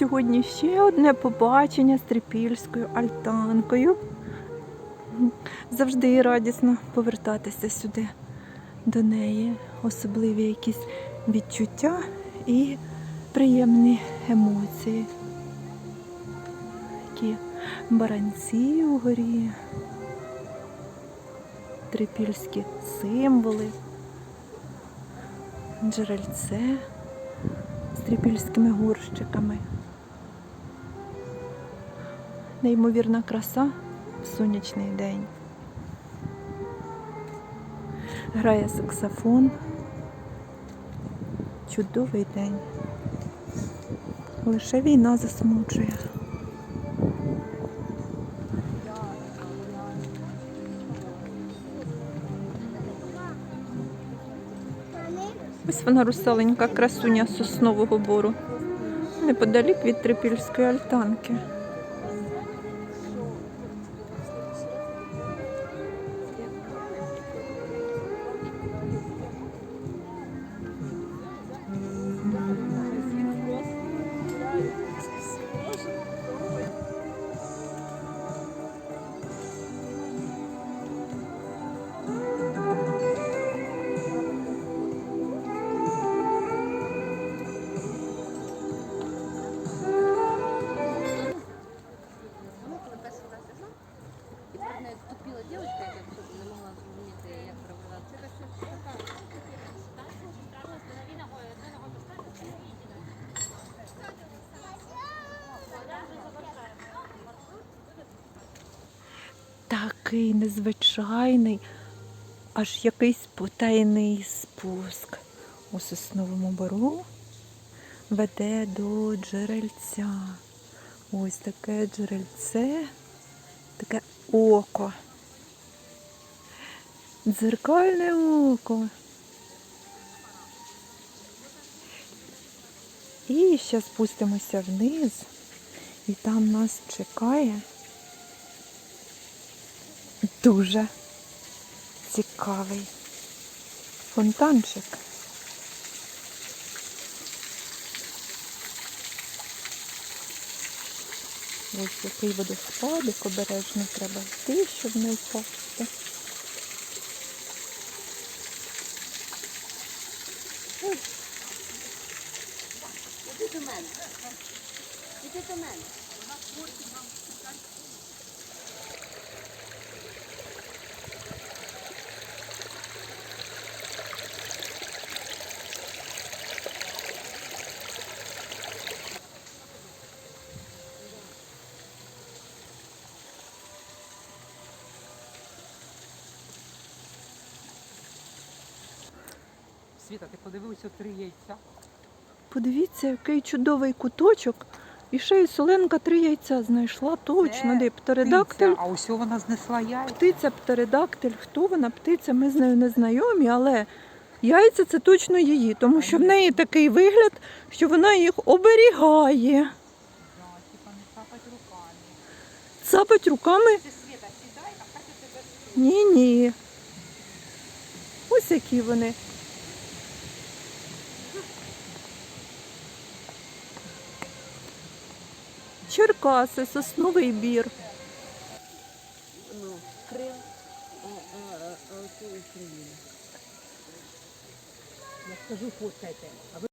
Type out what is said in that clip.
сьогодні ще одне побачення з трипільською альтанкою. Завжди радісно повертатися сюди до неї. Особливі якісь відчуття і приємні емоції. Такі баранці угорі, трипільські символи, джерельце з трипільськими горщиками. Неймовірна краса в сонячний день. Грає саксофон. Чудовий день. Лише війна засмучує. Ось вона русаленька красуня соснового бору. Неподалік від трипільської альтанки. Дівчинка, яка просто не могла зрозуміти, як прибирати. Такий незвичайний, аж якийсь потайний спуск у сосновому бору веде до джерельця. Ось таке джерельце, таке око. Дзеркальне око. І ще спустимося вниз, і там нас чекає дуже цікавий фонтанчик. Ось який водоспадик, обережно треба йти, щоб не впасти. До мене. Іди до мене. Світа, ти подивився три яйця? Подивіться, який чудовий куточок. І ще й Соленка три яйця знайшла точно. Це Де птеродактиль. Птиця, А ось вона знесла яйця. Птиця, птеродактиль, хто вона птиця, ми з нею не знайомі, але яйця це точно її, тому що в неї такий вигляд, що вона їх оберігає. Цапать руками. Цапать руками? Ти Світа, сідай, а Катя тебе Ні, ні. Ось які вони. Черкаси, сосновий бір. Ну, Крим. А, це Україна. Я скажу, фоткайте.